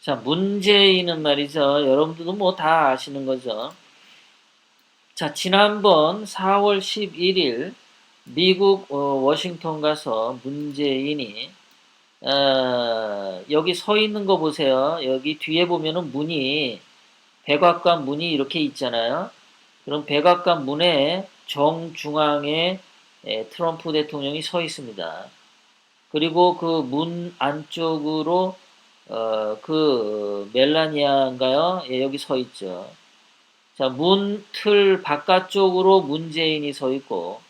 자, 문제인은 말이죠. 여러분들도 뭐 다 아시는 거죠. 자, 지난번 4월 11일 미국 어, 워싱턴 가서 문재인이 어, 여기 서 있는 거 보세요. 여기 뒤에 보면은 문이 백악관 문이 이렇게 있잖아요. 그럼 백악관 문의 정중앙에 에, 트럼프 대통령이 서 있습니다. 그리고 그 문 안쪽으로 어, 그 멜라니아인가요? 예, 여기 서 있죠. 자, 문 틀 바깥쪽으로 문재인이 서 있고,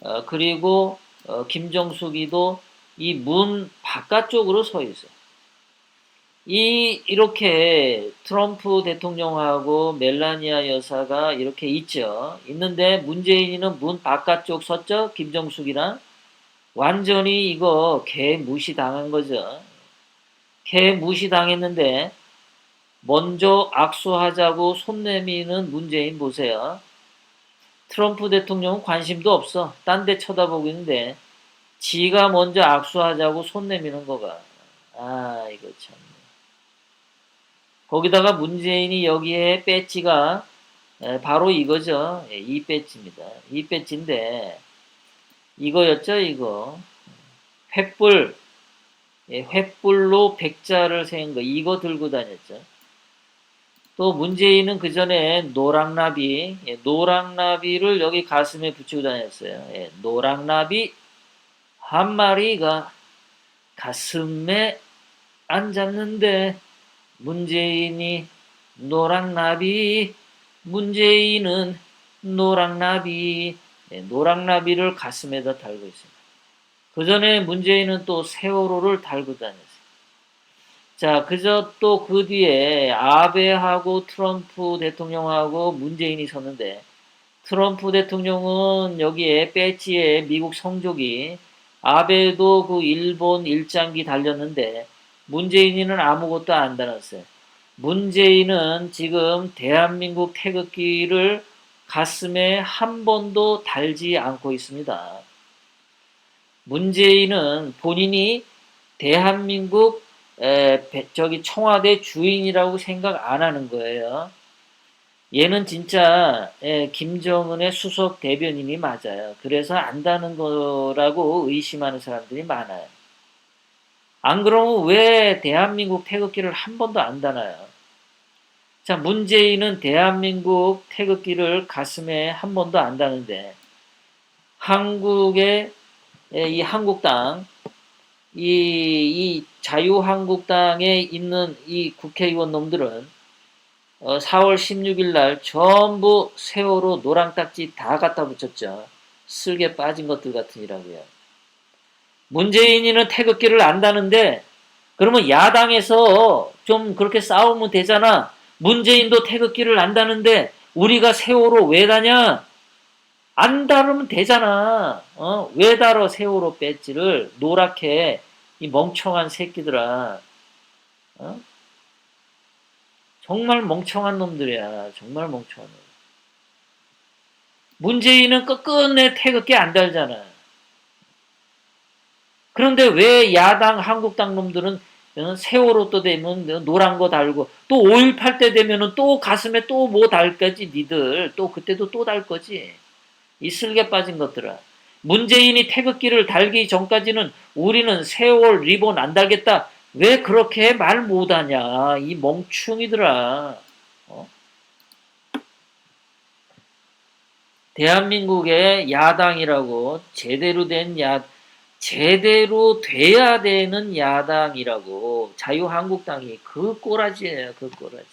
어, 그리고 어, 김정숙이도 이 문 바깥쪽으로 서 있어요. 이 이렇게 트럼프 대통령하고 멜라니아 여사가 이렇게 있죠. 있는데 문재인이는 문 바깥쪽 섰죠. 김정숙이랑 완전히 이거 개 무시당한 거죠. 개 무시당했는데 먼저 악수하자고 손 내미는 문재인 보세요. 트럼프 대통령은 관심도 없어. 딴 데 쳐다보고 있는데 지가 먼저 악수하자고 손 내미는 거가. 아 이거 참. 거기다가 문재인이 여기에 배지가 에, 바로 이거죠. 예, 이 배지입니다. 이 배지인데 이거였죠 이거. 횃불 예, 횃불로 백자를 세운 거 이거 들고 다녔죠. 또 문재인은 그 전에 노랑나비 예, 노랑나비를 여기 가슴에 붙이고 다녔어요. 예, 노랑나비 한 마리가 가슴에 앉았는데 문재인이 노랑나비 문재인은 노랑나비 예, 노랑나비를 가슴에다 달고 있습니다. 그 전에 문재인은 또 세월호를 달고 다녔어요. 자, 그저 또 그 뒤에 아베하고 트럼프 대통령하고 문재인이 섰는데 트럼프 대통령은 여기에 배지에 미국 성적이 아베도 그 일본 일장기 달렸는데 문재인이는 아무것도 안 달았어요. 문재인은 지금 대한민국 태극기를 가슴에 한 번도 달지 않고 있습니다. 문재인은 본인이 대한민국 에, 저기 청와대 주인이라고 생각 안 하는 거예요. 얘는 진짜 에, 김정은의 수석 대변인이 맞아요. 그래서 안다는 거라고 의심하는 사람들이 많아요. 안 그러면 왜 대한민국 태극기를 한 번도 안 다나요? 자, 문재인은 대한민국 태극기를 가슴에 한 번도 안 다는데 한국의 이 한국당 이, 이 자유한국당에 있는 이 국회의원 놈들은 어, 4월 16일 날 전부 세월호 노랑 딱지 다 갖다 붙였죠. 쓸개 빠진 것들 같으니라고요. 문재인이는 태극기를 안다는데 그러면 야당에서 좀 그렇게 싸우면 되잖아. 문재인도 태극기를 안다는데 우리가 세월호 왜 다냐? 안 다루면 되잖아. 어? 왜 다뤄 세월호 배지를 노랗게 이 멍청한 새끼들아. 어? 정말 멍청한 놈들이야. 정말 멍청한 놈. 문재인은 끝끝내 태극기 안 달잖아. 그런데 왜 야당 한국당 놈들은 세월호 또 되면 노란 거 달고 또 5.18 때 되면은 또 가슴에 또 뭐 달 거지 니들 또 그때도 또 달 거지 이 슬개 빠진 것들아 문재인이 태극기를 달기 전까지는 우리는 세월 리본 안 달겠다 왜 그렇게 말 못하냐 이 멍충이들아 어? 대한민국의 야당이라고 제대로 된 야, 제대로 돼야 되는 야당이라고 자유한국당이 그 꼬라지예요, 그 꼬라지.